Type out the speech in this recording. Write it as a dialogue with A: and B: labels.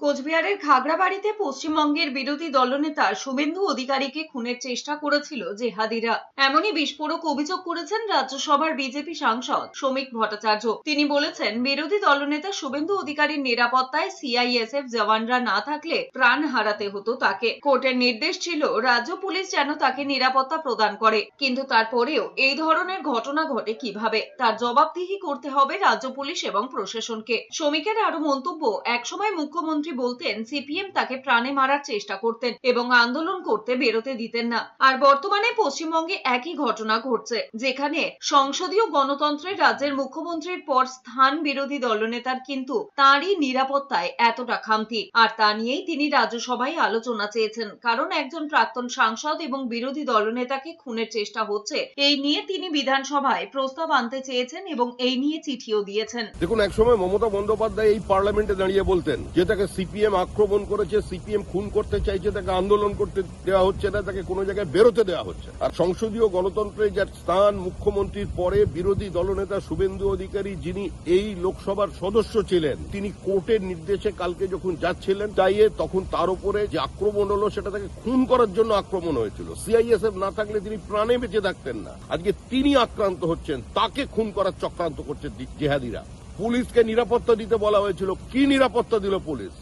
A: কোচবিহারের খাগড়াবাড়িতে পশ্চিমবঙ্গের বিরোধী দলনেতা শুভেন্দু অধিকারীকে খুনের চেষ্টা করেছিল জেহাদিরা। এমনই বিস্ফোরক অভিযোগ করেছেন রাজ্যসভার বিজেপি সাংসদ শ্রমিক ভট্টাচার্য। তিনি বলেছেন, বিরোধী দলনেতা শুভেন্দু অধিকারীর নিরাপত্তায় সিআইএসএফ জওয়ানরা না থাকলে প্রাণ হারাতে হতো তাকে। কোর্টের নির্দেশ ছিল, রাজ্য পুলিশ যেন তাকে নিরাপত্তা প্রদান করে। কিন্তু তারপরেও এই ধরনের ঘটনা ঘটে কীভাবে? তার জবাবদিহি করতে হবে রাজ্য পুলিশ এবং প্রশাসনকে। শ্রমিকের আরও মন্তব্য, একসময় মুখ্যমন্ত্রী বলতেন, সিপিএম তাকে প্রাণে মারার চেষ্টা করতেন এবং আন্দোলন করতে বেরোতে দিতেন না। আর বর্তমানে পশ্চিমবঙ্গে একই ঘটনা ঘটছে, যেখানে সংসদীয় গণতন্ত্রের রাজ্যের মুখ্যমন্ত্রীর পর স্থান বিরোধী দলনেতার কিন্তু তাঁরই নিরাপত্তায় এতটা খামতি। আর তা নিয়েই তিনি রাজ্যসভায় আলোচনা চেয়েছেন, কারণ একজন প্রাক্তন সাংসদ এবং বিরোধী দলনেতাকে খুনের চেষ্টা হচ্ছে। এই নিয়ে তিনি বিধানসভায় প্রস্তাব আনতে চেয়েছেন এবং এই নিয়ে চিঠিও দিয়েছেন।
B: দেখুন, একসময় মমতা বন্দ্যোপাধ্যায় এই পার্লামেন্টে দাঁড়িয়ে বলতেন যে তাকে সিপিএম আক্রমণ করেছে, সিপিএম খুন করতে চাইছে, তাকে আন্দোলন করতে দেওয়া হচ্ছে না, তাকে কোনো জায়গায় বেরোতে দেওয়া হচ্ছে আর সংসদীয় গণতন্ত্রের যার স্থান মুখ্যমন্ত্রীর পরে বিরোধী দলনেতা শুভেন্দু অধিকারী, যিনি এই লোকসভার সদস্য ছিলেন, তিনি কোর্টের নির্দেশে কালকে যখন যাচ্ছিলেন তাইয়ে তখন তার উপরে যে আক্রমণ হলো, সেটা তাকে খুন করার জন্য আক্রমণ হয়েছিল। সিআইএসএফ না থাকলে তিনি প্রাণে বেঁচে থাকতেন না। আজকে তিনি আক্রান্ত হচ্ছেন, তাকে খুন করার চক্রান্ত করছে জেহাদিরা। পুলিশকে নিরাপত্তা দিতে বলা হয়েছিল। কি নিরাপত্তা দিল পুলিশ?